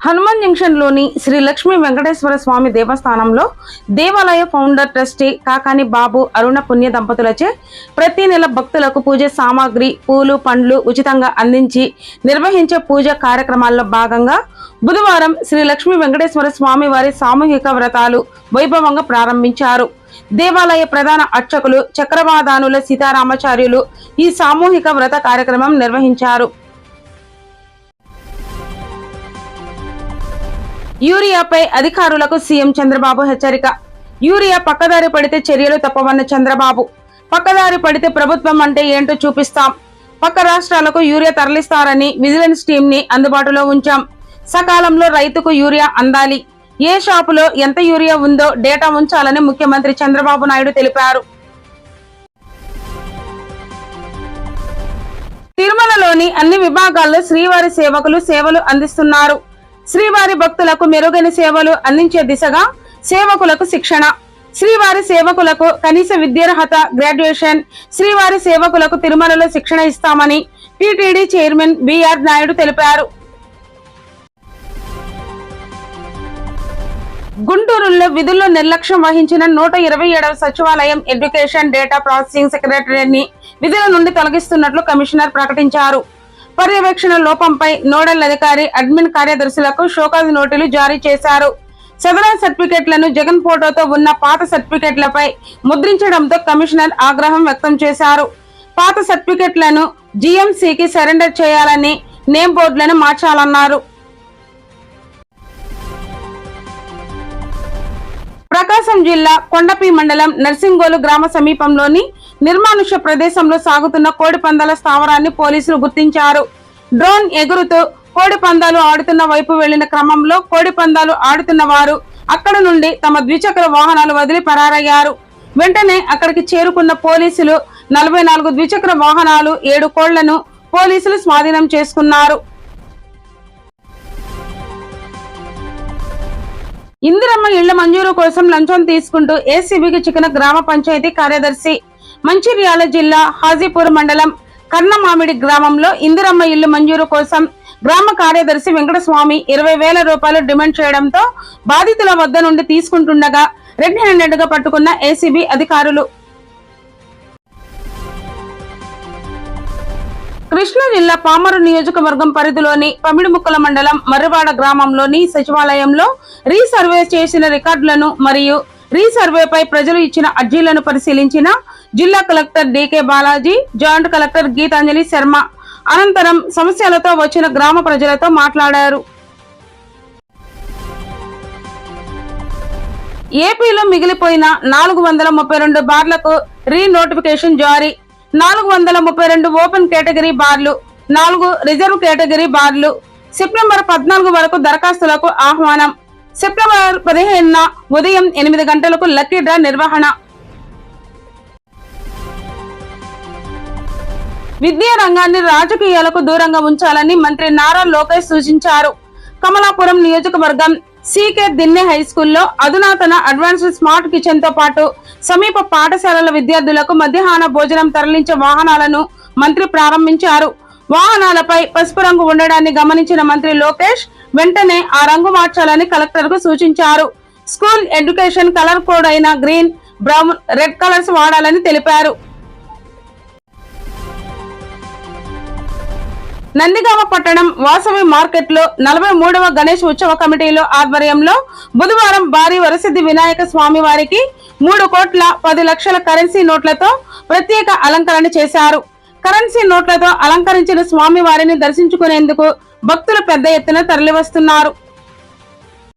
హనుమాన్ జంక్షన్లోని శ్రీ లక్ష్మీ వెంకటేశ్వర స్వామి దేవస్థానంలో దేవాలయ founder trustee Kakani Babu Aruna పుణ్య దంపతులచే ప్రతి నెల భక్తులకు పూజ సామాగ్రి పూలు పండ్లు ఉచితంగా అందించి నిర్వహించే పూజ కార్యక్రమాల్లో భాగంగా బుధవారం శ్రీ లక్ష్మీ వెంకటేశ్వర స్వామి వారి సామూహిక వ్రతాలు వైభవంగా ప్రారంభించారు. దేవాలయ ప్రధాన అర్చకులు చక్రవాదానుల సీతారామాచార్యులు ఈ సామూహిక వ్రత కార్యక్రమం నిర్వహించారు. యూరియాపై అధికారులకు సీఎం చంద్రబాబు హెచ్చరిక. యూరియా పక్కదారి పడితే చర్యలు తప్పవన్న చంద్రబాబు. పక్కదారి పడితే ప్రభుత్వం అంటే ఏంటో చూపిస్తాం. పక్క రాష్ట్రాలకు యూరియా తరలిస్తారని విజిలెన్స్ టీమ్ని అందుబాటులో ఉంచాం. సకాలంలో రైతుకు యూరియా అందాలి. ఏ షాపులో ఎంత యూరియా ఉందో డేటా ఉంచాలని ముఖ్యమంత్రి చంద్రబాబు నాయుడు తెలిపారు. తిరుమలలోని అన్ని విభాగాల్లో శ్రీవారి సేవకులు సేవలు అందిస్తున్నారు. శ్రీవారి భక్తులకు మెరుగైన సేవలు అందించే దిశగా సేవకులకు శిక్షణ. శ్రీవారి సేవకులకు కనీస విద్యార్హత గ్రాడ్యుయేషన్. శ్రీవారి సేవకులకు తిరుమలలో శిక్షణ ఇస్తామని టిటిడి చైర్మన్ బిఆర్ నాయుడు తెలిపారు. గుంటూరులో విధుల్లో నిర్లక్ష్యం వహించిన నూట ఇరవై ఏడవ సచివాలయం ఎడ్యుకేషన్ డేటా ప్రాసెసింగ్ సెక్రటరీని విధుల నుండి తొలగిస్తున్నట్లు కమిషనర్ ప్రకటించారు. పర్యవేక్షణ లోపంపై నోడల్ అధికారి అడ్మిన్ కార్యదర్శులకు షోకాజ్ నోటీలు జారీ చేశారు. సదరన్ సర్టిఫికెట్లను జగన్ ఫోటోతో ఉన్న పాత సర్టిఫికెట్లపై ముద్రించడంతో కమిషనర్ ఆగ్రహం వ్యక్తం చేశారు. పాత సర్టిఫికెట్లను జీఎంసీకి సరెండర్ చేయాలని నేమ్ బోర్డులను మార్చాలన్నారు. ప్రకాశం జిల్లా కొండపి మండలం నర్సింగోలు గ్రామ సమీపంలోని నిర్మానుష్య ప్రదేశంలో సాగుతున్న కోడి పందాల స్థావరాన్ని పోలీసులు గుర్తించారు. డ్రోన్ ఎగురుతూ కోడి పందాలు ఆడుతున్న వైపు వెళ్ళిన క్రమంలో కోడి పందాలు ఆడుతున్న వారు అక్కడ నుండి తమ ద్విచక్ర వాహనాలు వదిలి పరారయ్యారు. వెంటనే అక్కడికి చేరుకున్న పోలీసులు నలభై నాలుగు ద్విచక్ర వాహనాలు ఏడు కోళ్ళను పోలీసులు స్వాధీనం చేసుకున్నారు. ఇందిరమ్మ ఇళ్ళ మంజూరు కోసం లంచం తీసుకుంటూ ఏసీబీకి చిక్కిన గ్రామ పంచాయతీ కార్యదర్శి మంచిర్యాల జిల్లా హాజీపూర్ మండలం కర్ణమామిడి గ్రామంలో ఇందిరమ్మ ఇల్లు మంజూరు కోసం గ్రామ కార్యదర్శి వెంకటస్వామి ఇరవై వేల రూపాయలు డిమాండ్ చేయడంతో బాధితుల వద్ద నుండి తీసుకుంటుండగా రెడ్ హ్యాండెడ్గా పట్టుకున్న ఏసీబీ అధికారులు కృష్ణా జిల్లా పామరు నియోజకవర్గం పరిధిలోని పమిడిముక్కల మండలం మర్రివాడ గ్రామంలోని సచివాలయంలో రీసర్వే చేసిన రికార్డులను మరియు రీసర్వేపై ప్రజలు ఇచ్చిన అర్జీలను పరిశీలించిన జిల్లా collector D K Balaji joint collector Geetanjali Sharma అనంతరం సమస్యలతో వచ్చిన గ్రామ ప్రజలతో మాట్లాడారు. ఏపీలో మిగిలిపోయిన నాలుగు వందల ముప్పై రెండు బార్లకు రీనోటిఫికేషన్ జారీ. నాలుగు వందల ముప్పై రెండు ఓపెన్ కేటగిరీ బార్లు నాలుగు రిజర్వ్ కేటగిరీ బార్లు. సెప్టెంబర్ పద్నాలుగు వరకు దరఖాస్తులకు ఆహ్వానం. సెప్టెంబర్ పదిహేనున ఉదయం ఎనిమిది గంటలకు లక్కీ డ్రా నిర్వహణ. విద్యా రంగాన్ని రాజకీయాలకు దూరంగా ఉంచాలని మంత్రి నారా లోకేష్ సూచించారు. కమలాపురం నియోజకవర్గం సీకే దిన్నె హై స్కూల్లో అధునాతన అడ్వాన్స్డ్ స్మార్ట్ కిచెన్తో పాటు సమీప పాఠశాలల విద్యార్థులకు మధ్యాహ్న భోజనం తరలించే వాహనాలను మంత్రి ప్రారంభించారు. వాహనాలపై పసుపు రంగు ఉండడాన్ని గమనించిన మంత్రి లోకేష్ వెంటనే ఆ రంగు మార్చాలని కలెక్టర్కు సూచించారు. స్కూల్ ఎడ్యుకేషన్ కలర్ కోడ్ అయిన గ్రీన్ బ్రౌన్ రెడ్ కలర్స్ వాడాలని తెలిపారు. నందిగామ పట్టణం వాసవి మార్కెట్లో నలభై మూడవ గణేష్ ఉత్సవ కమిటీలో ఆధ్వర్యంలో బుధవారం భారీ వరసిద్ధి వినాయక స్వామి వారికి మూడు కోట్ల పది లక్షల కరెన్సీ నోట్లతో ప్రత్యేక అలంకరణ చేశారు. కరెన్సీ నోట్లతో అలంకరించిన స్వామి వారిని దర్శించుకునేందుకు భక్తులు పెద్ద ఎత్తున తరలివస్తున్నారు.